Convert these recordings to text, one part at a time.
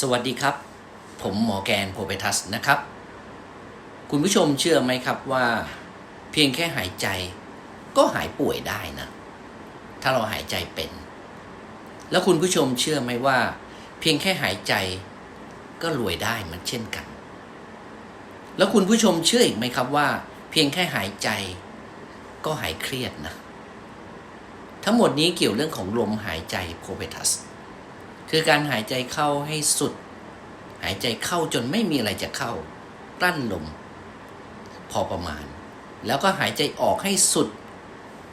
สวัสดีครับ ผมหมอแกนโพเปทัสนะครับ คุณผู้ชมเชื่อไหมครับว่า เพียงแค่หายใจก็หายป่วยได้นะ ถ้าเราหายใจเป็น แล้วคุณผู้ชมเชื่อไหมว่า เพียงแค่หายใจก็รวยได้มันเช่นกัน แล้วคุณผู้ชมเชื่ออีกไหมครับว่า เพียงแค่หายใจก็หายเครียดนะ ทั้งหมดนี้เกี่ยวเรื่องของลมหายใจโพเปทัส คือการหายใจเข้าให้สุด หายใจเข้าจนไม่มีอะไรจะเข้ากลั้นลม พอประมาณ แล้วก็หายใจออกให้สุด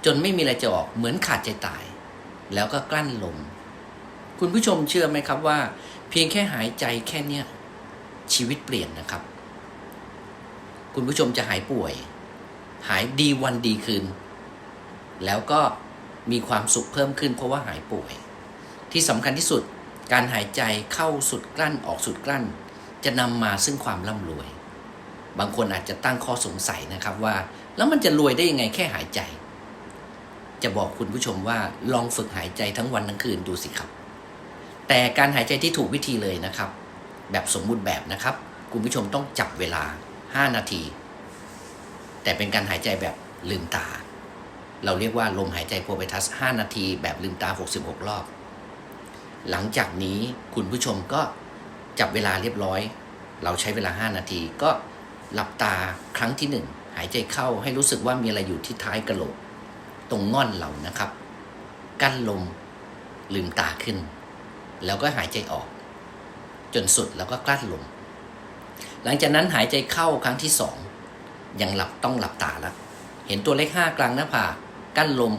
จนไม่มีอะไรจะออกเหมือนขาดใจตาย แล้วก็กลั้นลม คุณผู้ชมเชื่อไหมครับว่า เพียงแค่หายใจแค่เนี้ยชีวิตเปลี่ยนนะครับ คุณผู้ชมจะหายป่วย หายดีวันดีคืน แล้วก็มีความสุขเพิ่มขึ้นเพราะว่าหายป่วย ที่สำคัญที่สุด การหายใจเข้าสุดกลั้นออกสุดกลั้น จะนำมาซึ่งความร่ำรวย บางคนอาจจะตั้งข้อสงสัยนะครับว่า แล้วมันจะรวยได้ยังไงแค่หายใจ จะบอกคุณผู้ชมว่าลองฝึกหายใจทั้งวันทั้งคืนดูสิครับ แต่การหายใจที่ถูกวิธีเลยนะครับ แบบสมมุติแบบนะครับ คุณผู้ชมต้องจับเวลา 5 นาที แต่เป็นการหายใจแบบลืมตา เราเรียกว่าลมหายใจโพเปทัส 5 นาที แบบลืมตา 66 รอบ หลังจากนี้คุณผู้ชมก็จับเวลาเรียบร้อย เราใช้เวลา 5 นาทีก็หลับตาครั้งที่ 1 หายใจเข้าให้รู้สึกว่ามีอะไรอยู่ที่ท้ายกระโหลก ตรงง่อนเรานะครับ กั้นลมลืมตาขึ้น แล้วก็หายใจออก จนสุดแล้วก็กลั้นลม หลังจากนั้นหายใจเข้าครั้งที่สองยังหลับต้องหลับตาแล้วเห็นตัวเลขห้ากลางหน้าผากกั้นลม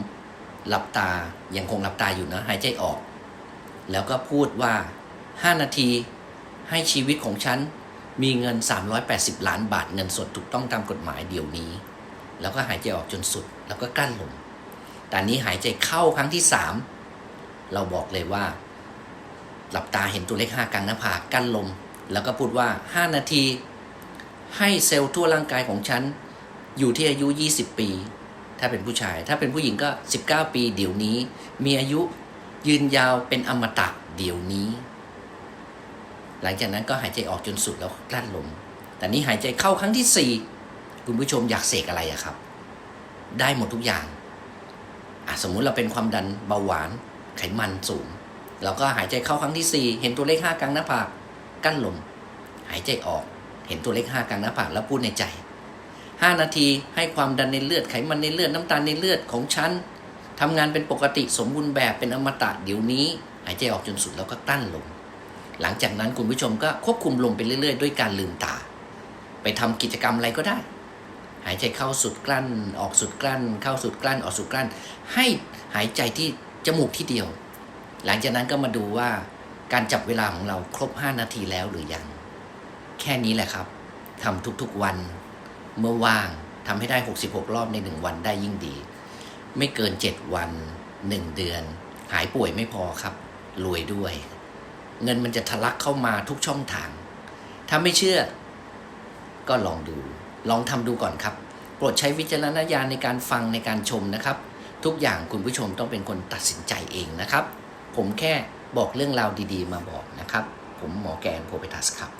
หลับตายังคงหลับตาอยู่นะ หายใจออก แล้วก็พูดว่า 5 นาทีให้ชีวิตของฉันมีเงิน 380 ล้านบาทเงินสดถูกต้องตามกฎหมายเดี๋ยวนี้ แล้วก็หายใจออกจนสุดแล้วก็กั้นลมแต่นี้หายใจเข้าครั้งที่ 3 เราบอกเลยว่า หลับตาเห็นตัวเลข5กลางหน้าผากกั้นลม แล้วก็พูดว่า 5 นาที ให้เซลล์ทั่วร่างกายของฉัน อยู่ที่อายุ 20 ปี ถ้าเป็นผู้ชาย ถ้าเป็นผู้หญิงก็ 19 ปี เดี๋ยวนี้ มีอายุ ยืนยาวเป็นอมตะเดี๋ยวนี้ หลังจากนั้นก็หายใจออกจนสุดแล้วกลั้นลม แต่นี้หายใจเข้าครั้งที่4คุณผู้ชมอยากเสกอะไรอะครับ ได้หมดทุกอย่างอะสมมุติเราเป็นความดันเบาหวานไขมันสูง เราก็หายใจเข้าครั้งที่ 4 เห็นตัวเลข5กลางหน้าผากกั้นลม หายใจออก เห็นตัวเลข5กลางหน้าผากแล้วพูดในใจ 5 นาทีให้ความดันในเลือดไขมันในเลือดน้ำตาลในเลือดของฉัน ทำงานเป็นปกติสมบูรณ์แบบเป็นอมตะเดี๋ยวนี้หายใจออกจนสุดแล้วก็กลั้นลมหลังจากนั้นคุณผู้ชมก็ควบคุมลมไปเรื่อยๆ ด้วยการลืมตา ไปทำกิจกรรมอะไรก็ได้ หายใจเข้าสุดกลั้น ออกสุดกลั้น เข้าสุดกลั้น ออกสุดกลั้น ให้หายใจที่จมูกที่เดียว หลังจากนั้นก็มาดูว่าการจับเวลาของเราครบ 5 นาทีแล้วหรือยัง แค่นี้แหละครับทำทุกๆวัน เมื่อว่างทำให้ได้ 66 รอบใน 1 วันได้ยิ่งดี ไม่เกิน 7 วัน 1 เดือน หายป่วยไม่พอครับ รวยด้วย เงินมันจะทะลักเข้ามาทุกช่องทาง ถ้าไม่เชื่อ ก็ลองดู ลองทำดูก่อนครับ โปรดใช้วิจารณญาณในการฟังในการชมนะครับ ทุกอย่างคุณผู้ชมต้องเป็นคนตัดสินใจเองนะครับ ผมแค่บอกเรื่องราวดีๆ มาบอกนะครับ ผมหมอแกนโพเปทัสครับ